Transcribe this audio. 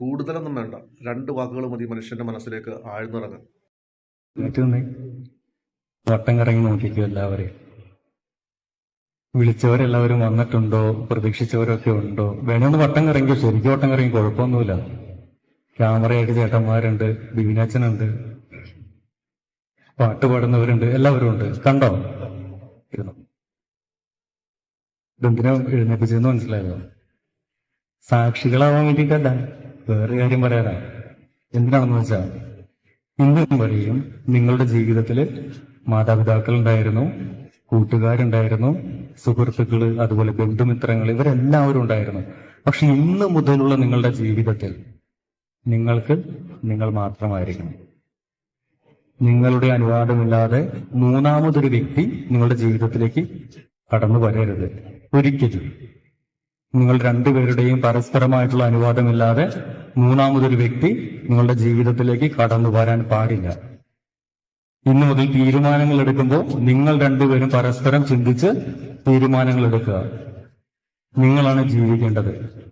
കൂടുതലൊന്നും വേണ്ട. രണ്ട് വാക്കുകൾ മതി മനുഷ്യന്റെ മനസ്സിലേക്ക് ആഴ്ന്നിറങ്ങാൻ. വട്ടം കറങ്ങി നോക്കിക്കോ എല്ലാവരെയും. വിളിച്ചവരെല്ലാവരും വന്നിട്ടുണ്ടോ? പ്രതീക്ഷിച്ചവരൊക്കെ ഉണ്ടോ? വേണമെന്ന് വട്ടം കറങ്ങി ശരിക്കും വട്ടം കറങ്ങി. കുഴപ്പമൊന്നുമില്ല. ക്യാമറയായിട്ട് ചേട്ടന്മാരുണ്ട്. ബീനാച്ചനുണ്ട് പാട്ട് പാടുന്നവരുണ്ട്. എല്ലാവരും ഉണ്ട്. കണ്ടോ? ഇതെന്തിനാ എഴുന്നേപ്പിച്ചെന്ന് മനസ്സിലായോ? സാക്ഷികളാവാൻ വേണ്ടിയിട്ടല്ല. വേറെ കാര്യം പറയാനാ. എന്തിനാണെന്ന് വെച്ചാൽ ഇന്നും വരെയും നിങ്ങളുടെ ജീവിതത്തിൽ മാതാപിതാക്കൾ ഉണ്ടായിരുന്നു കൂട്ടുകാരുണ്ടായിരുന്നു സുഹൃത്തുക്കൾ അതുപോലെ ബന്ധുമിത്രങ്ങൾ ഇവരെല്ലാവരും ഉണ്ടായിരുന്നു. പക്ഷെ ഇന്ന് മുതലുള്ള നിങ്ങളുടെ ജീവിതത്തിൽ നിങ്ങൾക്ക് നിങ്ങൾ മാത്രമായിരിക്കണം. നിങ്ങളുടെ അനുവാദമില്ലാതെ മൂന്നാമതൊരു വ്യക്തി നിങ്ങളുടെ ജീവിതത്തിലേക്ക് കടന്നു വരരുത്. ഒരിക്കലും. നിങ്ങൾ രണ്ടുപേരുടെയും പരസ്പരമായിട്ടുള്ള അനുവാദമില്ലാതെ മൂന്നാമതൊരു വ്യക്തി നിങ്ങളുടെ ജീവിതത്തിലേക്ക് കടന്നു വരാൻ പാടില്ല. ഇന്നു മുതൽ തീരുമാനങ്ങൾ എടുക്കുമ്പോൾ നിങ്ങൾ രണ്ടുപേരും പരസ്പരം ചിന്തിച്ച് തീരുമാനങ്ങൾ എടുക്കുക. നിങ്ങളാണ് ജീവിക്കേണ്ടത്.